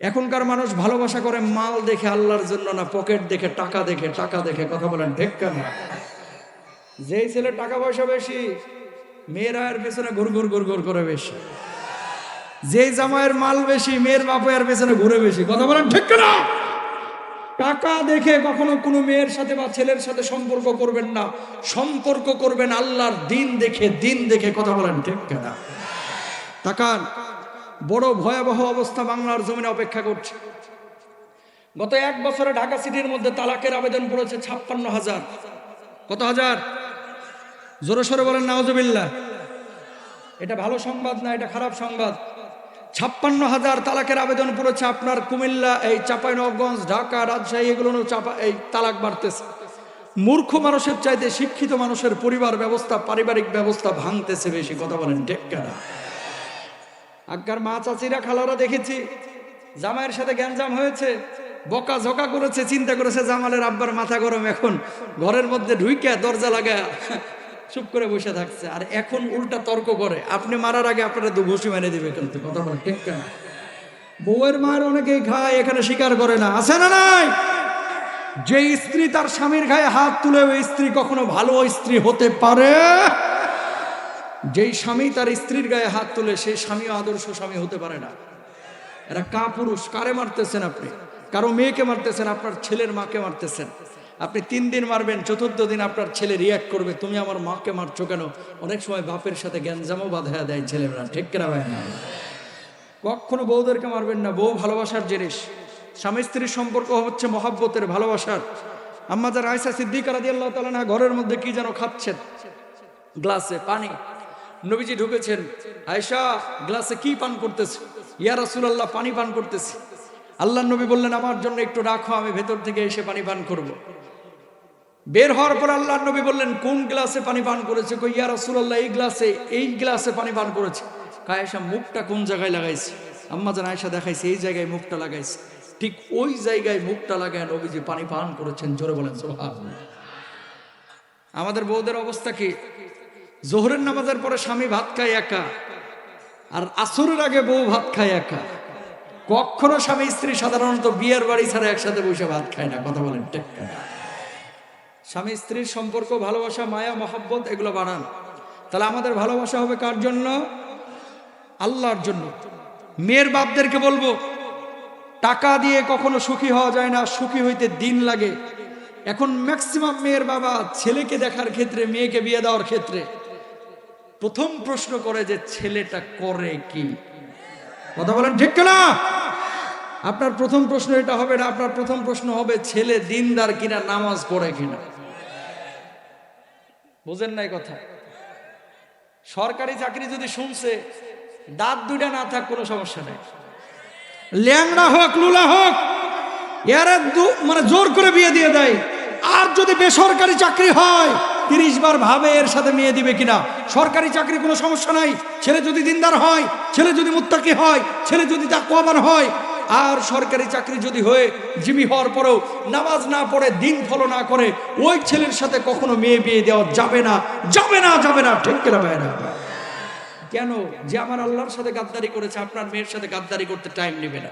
এখনকার মানুষ ভালোবাসা করে মাল দেখে, আল্লাহর জন্য না, পকেট দেখে, টাকা দেখে টাকা দেখে, কথা বলেন ঠিক কেন? যেই ছেলে টাকা পয়সা বেশি, মেয়েরা এর পেছনে ঘুর ঘুর ঘুর ঘুর করে বেশি। যেই জামাইয়ের মাল বেশি, মেয়ের বাপের পেছনে ঘুরে বেশি, কথা বলেন ঠিক না টাকা দেখে কখনো কোনো মেয়ের সাথে বা ছেলের সাথে সম্পর্ক করবেন না, সম্পর্ক করবেন আল্লাহর দিন দেখে দিন দেখে, কথা বলেন ঠিক না তাকান। বড় ভয়াবহ অবস্থা বাংলার জমিনে অপেক্ষা করছে। গত এক বছরে ঢাকা সিটির মধ্যে তালাকের আবেদন পড়েছে ছাপ্পান্ন হাজার। কত হাজার? জোরে সরে বলেন নাওজবিল্লা এটা ভালো সংবাদ না, এটা খারাপ সংবাদ? ছাপ্পান্ন হাজার তালাকের আবেদন পড়েছে আপনার কুমিল্লা, এই চাঁপাইনবগঞ্জ ঢাকা, রাজশাহী, এগুলো চাপা, এই তালাক বাড়তেছে। মূর্খ মানুষের চাইতে শিক্ষিত মানুষের পরিবার ব্যবস্থা, পারিবারিক ব্যবস্থা ভাঙতেছে বেশি, কথা বলেন ঠিক কেনা? আজ্ঞার মা চাচিরা খালারা দেখেছি। জামাইয়ের সাথে গ্যাঞ্জাম হয়েছে, বকা ঝকা করেছে, চিন্তা করেছে, জামালের আব্বার মাথা গরম এখন। ঘরের মধ্যে ঢুইকে দরজা লাগা চুপ করে বসে থাকছে। আর এখন উল্টা তর্ক করে, আপনি মারার আগে আপনারা দু ঘুষি মেরে দিবে কিন্তু, কথা বলে ঠিক বউয়ের মার অনেকেই খায়, এখানে স্বীকার করে না, আছে না নাই? যে স্ত্রী তার স্বামীর গায়ে হাত তুলে, ওই স্ত্রী কখনো ভালো স্ত্রী হতে পারে? যেই স্বামী তার স্ত্রীর গায়ে হাত তুলে, সেই স্বামীও আদর্শ স্বামী হতে পারে না। এরা কা পুরুষ কারে মারতেছেন আপনি? কারও মেয়েকে মারতেছেন, আপনার ছেলের মাকে মারতেছেন। আপনি তিন দিন মারবেন, চতুর্থ দিন আপনার ছেলে রিয়াক্ট করবে, তুমি আমার মাকে মারছো কেন? অনেক সময় বাপের সাথে গ্যাঞ্জামও বাধা দেয় ছেলেমেয়েরা, ঠিক কেনা ভাই? না কখনো বউদেরকে মারবেন না, বউ ভালোবাসার জিনিস। স্বামী স্ত্রীর সম্পর্ক হচ্ছে মহাব্বতের ভালোবাসার। আম্মা যার আয়সা সিদ্দিকা রাদি আল্লাহ তালা ঘরের মধ্যে কি যেন খাচ্ছেন? গ্লাসে পানি। নবীজি ঢুকেছেন আয়সা গ্লাসে কি পান করতেছে? ইয়া রাসূলুল্লাহ, পানি পান করতেছে। আল্লাহ নবী বললেন, আমার জন্য একটু রাখো, আমি ভেতর থেকে এসে পানি পান করব। বের হওয়ার পর আল্লাহ নবী বললেন, কোন গ্লাসে পানি পান করেছে? কই, ইয়া রাসূলুল্লাহ, এই গ্লাসে এই গ্লাসে পানি পান করেছে। কায়েশা মুখটা কোন জায়গায় লাগাইছে? আম্মা জান, আয়েশা দেখাইছে, এই জায়গায় মুখটা লাগাইছে। ঠিক ওই জায়গায় মুখটা লাগায় নবীজি পানি পান করেছেন, জোরে বলেন আমাদের বৌদের অবস্থা কি? জোহরের নামাজের পরে স্বামী ভাত খায় একা, আর আসরের আগে বউ ভাত খায় একা। কখনো স্বামী স্ত্রী সাধারণত বিয়ের বাড়ি ছাড়া একসাথে বসে ভাত খায় না, কথা বলেন স্বামী স্ত্রীর সম্পর্ক, ভালোবাসা, মায়া, মহাব্বত, এগুলো বানান তাহলে আমাদের ভালোবাসা হবে কার জন্য? আল্লাহর জন্য। মেয়ের বাপদেরকে বলব, টাকা দিয়ে কখনো সুখী হওয়া যায় না, সুখী হইতে দিন লাগে। এখন ম্যাক্সিমাম মেয়ের বাবা ছেলেকে দেখার ক্ষেত্রে, মেয়েকে বিয়ে দেওয়ার ক্ষেত্রে প্রথম প্রশ্ন করে যে ছেলেটা করে কি? কথা বলেন ঠিক না আপনার প্রথম প্রশ্ন এটা হবে না, আপনার প্রথম প্রশ্ন হবে ছেলে দিনদার কিনা, নামাজ পড়ে কিনা? বুঝেন নাই কথা? সরকারি চাকরি যদি শুনছে, দাঁত দুইটা না থাক, কোনো সমস্যা নেই। ল্যাংড়া হোক, লুলা হোক, এরা মানে জোর করে বিয়ে দিয়ে দেয়। আর যদি বেসরকারি চাকরি হয় তিরিশ বার ভাবে এর সাথে মেয়ে দিবে কিনা? সরকারি চাকরি কোনো সমস্যা নাই। ছেলে যদি দিনদার হয়, ছেলে যদি মুত্তাকি হয়, ছেলে যদি তাকওয়াবান হয়, আর সরকারি চাকরি যদি হয়ে জিবি হওয়ার পরেও নামাজ না পড়ে, দিন ফলো না করে, ওই ছেলের সাথে কখনো মেয়ে বিয়ে দেওয়া যাবে না যাবে না যাবে না। ঠিক কেনা ভাই না কেন? যে আমার আল্লাহর সাথে গাদ্দারি করেছে, আপনার মেয়ের সাথে গাদ্দারি করতে টাইম নেবে না।